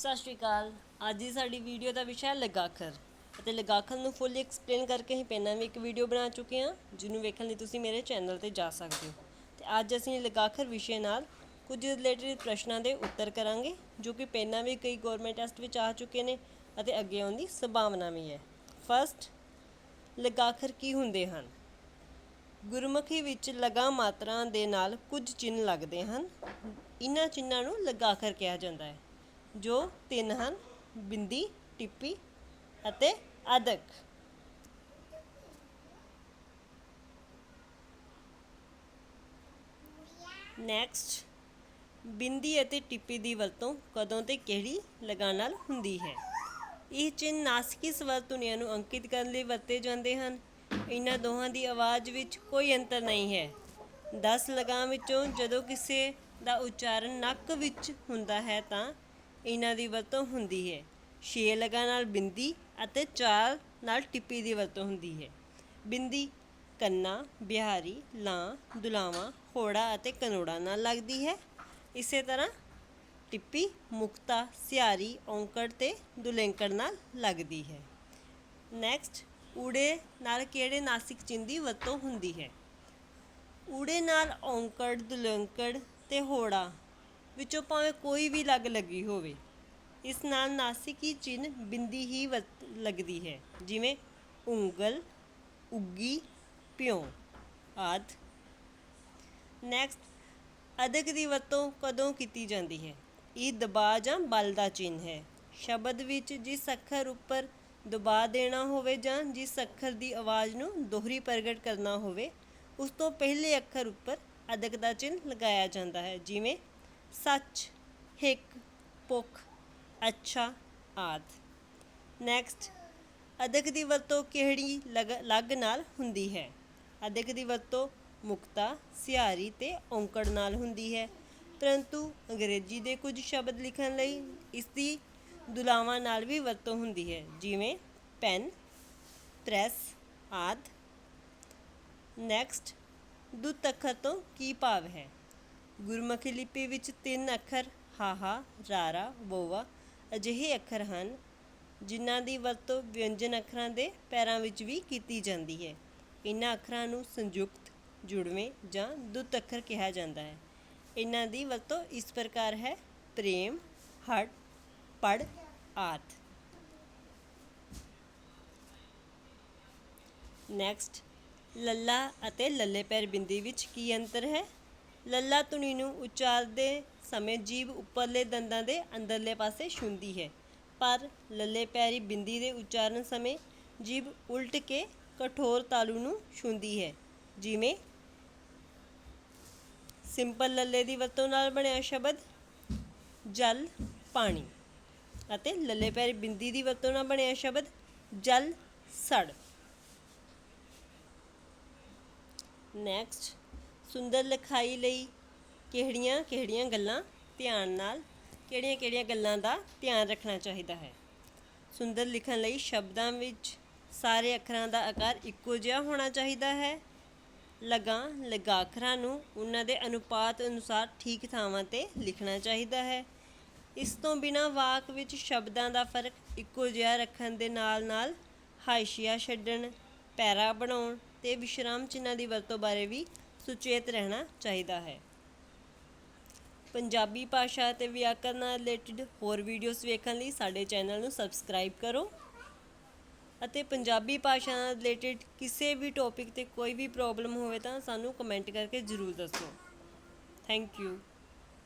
ਸਤਿ ਸ਼੍ਰੀ ਅਕਾਲ। ਅੱਜ ਦੀ ਸਾਡੀ ਵੀਡੀਓ ਦਾ ਵਿਸ਼ਾ ਹੈ ਲਗਾਖਰ। ਅਤੇ ਲਗਾਖਰ ਨੂੰ ਫੁੱਲੀ ਐਕਸਪਲੇਨ ਕਰਕੇ ਹੀ ਪਹਿਲਾਂ ਵੀ ਇੱਕ ਵੀਡੀਓ ਬਣਾ ਚੁੱਕੇ ਹਾਂ, ਜਿਹਨੂੰ ਵੇਖਣ ਲਈ ਤੁਸੀਂ ਮੇਰੇ ਚੈਨਲ ਤੇ ਜਾ ਸਕਦੇ ਹੋ। ਤੇ ਅੱਜ ਅਸੀਂ ਲਗਾਖਰ ਵਿਸ਼ੇ ਨਾਲ ਕੁਝ ਰਿਲੇਟਡ ਪ੍ਰਸ਼ਨਾਂ ਦੇ ਉੱਤਰ ਕਰਾਂਗੇ, ਜੋ ਕਿ ਪਹਿਲਾਂ ਵੀ ਕਈ ਗਵਰਨਮੈਂਟ ਟੈਸਟ ਵਿੱਚ ਆ ਚੁੱਕੇ ਨੇ ਅਤੇ ਅੱਗੇ ਆਉਣ ਦੀ ਸੰਭਾਵਨਾ ਵੀ ਹੈ। ਫਸਟ ਲਗਾਖਰ ਕੀ ਹੁੰਦੇ ਹਨ? ਗੁਰਮੁਖੀ ਵਿੱਚ ਲਗਾ ਮਾਤਰਾ ਦੇ ਨਾਲ ਕੁਝ ਚਿੰਨ੍ਹ ਲੱਗਦੇ ਹਨ। ਇਹਨਾਂ ਚਿੰਨਾਂ ਨੂੰ ਲਗਾਖਰ ਕਿਹਾ ਜਾਂਦਾ ਹੈ। ਜੋ ਤਿੰਨ ਹਨ, ਬਿੰਦੀ, ਟਿੱਪੀ ਅਤੇ ਅਦਕ। ਨੈਕਸਟ ਬਿੰਦੀ ਅਤੇ ਟਿੱਪੀ ਦੀ ਵਰਤੋਂ ਕਦੋਂ ਤੇ ਕਿਹੜੀ ਲਗਾਂ ਨਾਲ ਹੁੰਦੀ ਹੈ? ਇਹ ਚਿੰਨ੍ਹ ਨਾਸਿਕੀ ਸਵਰ ਧੁਨੀਆਂ ਨੂੰ ਅੰਕਿਤ ਕਰਨ ਲਈ ਵਰਤੇ ਜਾਂਦੇ ਹਨ। ਇਹਨਾਂ ਦੋਹਾਂ ਦੀ ਆਵਾਜ਼ ਵਿੱਚ ਕੋਈ ਅੰਤਰ ਨਹੀਂ ਹੈ। 10 ਲਗਾਂ ਵਿੱਚੋਂ ਜਦੋਂ ਕਿਸੇ ਦਾ ਉਚਾਰਨ ਨੱਕ ਵਿੱਚ ਹੁੰਦਾ ਹੈ ਤਾਂ ਇਹਨਾਂ ਦੀ ਵਰਤੋਂ ਹੁੰਦੀ ਹੈ। ਛੇ ਲਗਾਂ ਨਾਲ ਬਿੰਦੀ ਅਤੇ ਚਾਰ ਨਾਲ ਟਿੱਪੀ ਦੀ ਵਰਤੋਂ ਹੁੰਦੀ ਹੈ। ਬਿੰਦੀ ਕੰਨਾ, ਬਿਹਾਰੀ, ਲਾਂ, ਦੁਲਾਵਾਂ, ਹੋੜਾ ਅਤੇ ਕਨੋੜਾ ਨਾਲ ਲੱਗਦੀ ਹੈ। ਇਸੇ ਤਰ੍ਹਾਂ ਟਿੱਪੀ ਮੁਕਤਾ, ਸਿਆਰੀ, ਔਂਕੜ ਤੇ ਦੁਲੇਂਕੜ ਨਾਲ ਲੱਗਦੀ ਹੈ। ਨੈਕਸਟ ਊੜੇ ਨਾਲ ਕਿਹੜੇ ਨਾਸਿਕ ਚਿੰਨ੍ਹ ਦੀ ਵਰਤੋਂ ਹੁੰਦੀ ਹੈ? ਊੜੇ ਨਾਲ ਔਂਕੜ, ਦੁਲੰਕੜ ਤੇ ਹੋੜਾ ਵਿੱਚੋਂ ਭਾਵੇਂ ਕੋਈ ਵੀ ਲੱਗ ਲੱਗੀ ਹੋਵੇ, ਇਸ ਨਾਲ ਨਾਸਿਕੀ ਚਿੰਨ੍ਹ ਬਿੰਦੀ ਹੀ ਵਰਤ ਲੱਗਦੀ ਹੈ, ਜਿਵੇਂ ਉਂਗਲ, ਉੱਗੀ ਪਿਉ ਆਦ। ਨੈਕਸਟ ਅਦਕ ਦੀ ਵਰਤੋਂ ਕਦੋਂ ਕੀਤੀ ਜਾਂਦੀ ਹੈ? ਇਹ ਦਬਾਅ ਜਾਂ ਬਲ ਦਾ ਚਿੰਨ੍ਹ ਹੈ। ਸ਼ਬਦ ਵਿੱਚ ਜਿਸ ਅੱਖਰ ਉੱਪਰ ਦਬਾਅ ਦੇਣਾ ਹੋਵੇ ਜਾਂ ਜਿਸ ਅੱਖਰ ਦੀ ਆਵਾਜ਼ ਨੂੰ ਦੋਹਰੀ ਪ੍ਰਗਟ ਕਰਨਾ ਹੋਵੇ, ਉਸ ਤੋਂ ਪਹਿਲੇ ਅੱਖਰ ਉੱਪਰ ਅਦਕ ਦਾ ਚਿੰਨ੍ਹ ਲਗਾਇਆ ਜਾਂਦਾ ਹੈ, ਜਿਵੇਂ ਸੱਚ, ਹਿੱਕ, ਭੁੱਖ, ਅੱਛਾ, ਆਦਿ। ਨੈਕਸਟ ਅਦਕ ਦੀ ਵਰਤੋਂ ਕਿਹੜੀ ਲਗ, ਲੱਗ ਨਾਲ ਹੁੰਦੀ ਹੈ? ਅਦਕ ਦੀ ਵਰਤੋਂ ਮੁਕਤਾ, ਸਿਹਾਰੀ ਤੇ ਔਂਕੜ ਨਾਲ ਹੁੰਦੀ ਹੈ। ਪਰੰਤੂ ਅੰਗਰੇਜ਼ੀ ਦੇ ਕੁਝ ਸ਼ਬਦ ਲਿਖਣ ਲਈ ਇਸ ਦੀ ਦੁਲਾਵਾਂ ਨਾਲ ਵੀ ਵਰਤੋਂ ਹੁੰਦੀ ਹੈ। ਜਿਵੇਂ ਪੈਨ, ਪ੍ਰੈਸ, ਆਦ। ਨੈਕਸਟ ਦੁੱਤ ਤੋਂ ਕੀ ਭਾਵ ਹੈ? ਗੁਰਮੁਖੀ ਲਿਪੀ ਵਿੱਚ ਤਿੰਨ ਅੱਖਰ, ਹਾਹਾ, ਰਾਰਾ, ਵੋਵਾ ਅਜਿਹੇ ਅੱਖਰ ਹਨ, ਜਿਨ੍ਹਾਂ ਦੀ ਵਰਤੋਂ ਵਿਅੰਜਨ ਅੱਖਰਾਂ ਦੇ ਪੈਰਾਂ ਵਿੱਚ ਵੀ ਕੀਤੀ ਜਾਂਦੀ ਹੈ। ਇਹਨਾਂ ਅੱਖਰਾਂ ਨੂੰ ਸੰਯੁਕਤ, ਜੁੜਵੇਂ ਜਾਂ ਦੁੱਤ ਅੱਖਰ ਕਿਹਾ ਜਾਂਦਾ ਹੈ। ਇਹਨਾਂ ਦੀ ਵਰਤੋਂ ਇਸ ਪ੍ਰਕਾਰ ਹੈ, ਪ੍ਰੇਮ ਹਟ ਪੜ ਆਦ ਨੈਕਸਟ ਲੱਲਾ ਅਤੇ ਲੱਲੇ ਪੈਰ ਬਿੰਦੀ ਵਿੱਚ ਕੀ ਅੰਤਰ ਹੈ? ਲੱਲਾ ਧੁਨੀ ਨੂੰ ਉਚਾਰਦੇ ਸਮੇਂ ਜੀਭ ਉੱਪਰਲੇ ਦੰਦਾਂ ਦੇ ਅੰਦਰਲੇ ਪਾਸੇ ਛੁੰਦੀ ਹੈ। ਪਰ ਲੱਲੇ ਪੈਰੀ ਬਿੰਦੀ ਦੇ ਉਚਾਰਨ ਸਮੇਂ ਜੀਭ ਉਲਟ ਕੇ ਕਠੋਰ ਤਾਲੂ ਨੂੰ ਛੁੰਦੀ ਹੈ। ਜਿਵੇਂ, ਸਿੰਪਲ ਲੱਲੇ ਦੀ ਵਰਤੋਂ ਨਾਲ ਬਣਿਆ ਸ਼ਬਦ, ਜਲ, ਪਾਣੀ ਅਤੇ ਲੱਲੇ ਪੈਰੀ ਬਿੰਦੀ ਦੀ ਵਰਤੋਂ ਨਾਲ ਬਣਿਆ ਸ਼ਬਦ, ਜਲ, ਸੜ। ਨੈਕਸਟ ਸੁੰਦਰ ਲਿਖਾਈ ਲਈ ਕਿਹੜੀਆਂ ਕਿਹੜੀਆਂ ਗੱਲਾਂ ਧਿਆਨ ਨਾਲ, ਕਿਹੜੀਆਂ ਕਿਹੜੀਆਂ ਗੱਲਾਂ ਦਾ ਧਿਆਨ ਰੱਖਣਾ ਚਾਹੀਦਾ ਹੈ? ਸੁੰਦਰ ਲਿਖਣ ਲਈ ਸ਼ਬਦਾਂ ਵਿੱਚ ਸਾਰੇ ਅੱਖਰਾਂ ਦਾ ਆਕਾਰ ਇੱਕੋ ਜਿਹਾ ਹੋਣਾ ਚਾਹੀਦਾ ਹੈ। ਲਗਾ, ਲਗਾਖਰਾਂ ਨੂੰ ਉਹਨਾਂ ਦੇ ਅਨੁਪਾਤ ਅਨੁਸਾਰ ਠੀਕ ਥਾਵਾਂ ਤੇ ਲਿਖਣਾ ਚਾਹੀਦਾ ਹੈ। ਇਸ ਤੋਂ ਬਿਨਾ ਵਾਕ ਵਿੱਚ ਸ਼ਬਦਾਂ ਦਾ ਫ਼ਰਕ ਇੱਕੋ ਜਿਹਾ ਰੱਖਣ ਦੇ ਨਾਲ ਨਾਲ ਹਾਇਸ਼ੀਆ ਛੱਡਣ, ਪੈਰਾ ਬਣਾਉਣ ਤੇ ਵਿਸ਼ਰਾਮ ਚਿੰਨ੍ਹਾਂ ਦੀ ਵਰਤੋਂ ਬਾਰੇ ਵੀ ਸੁਚੇਤ ਰਹਿਣਾ ਚਾਹੀਦਾ ਹੈ। ਪੰਜਾਬੀ ਭਾਸ਼ਾ ਅਤੇ ਵਿਆਕਰਨ ਨਾਲ ਰਿਲੇਟਡ ਹੋਰ ਵੀਡੀਓਜ਼ ਵੇਖਣ ਲਈ ਸਾਡੇ ਚੈਨਲ ਨੂੰ ਸਬਸਕ੍ਰਾਈਬ ਕਰੋ ਅਤੇ ਪੰਜਾਬੀ ਭਾਸ਼ਾ ਨਾਲ ਰਿਲੇਟਡ ਕਿਸੇ ਵੀ ਟੌਪਿਕ ਤੇ ਕੋਈ ਵੀ ਪ੍ਰੋਬਲਮ ਹੋਵੇ ਤਾਂ ਸਾਨੂੰ ਕਮੈਂਟ ਕਰਕੇ ਜ਼ਰੂਰ ਦੱਸੋ। Thank you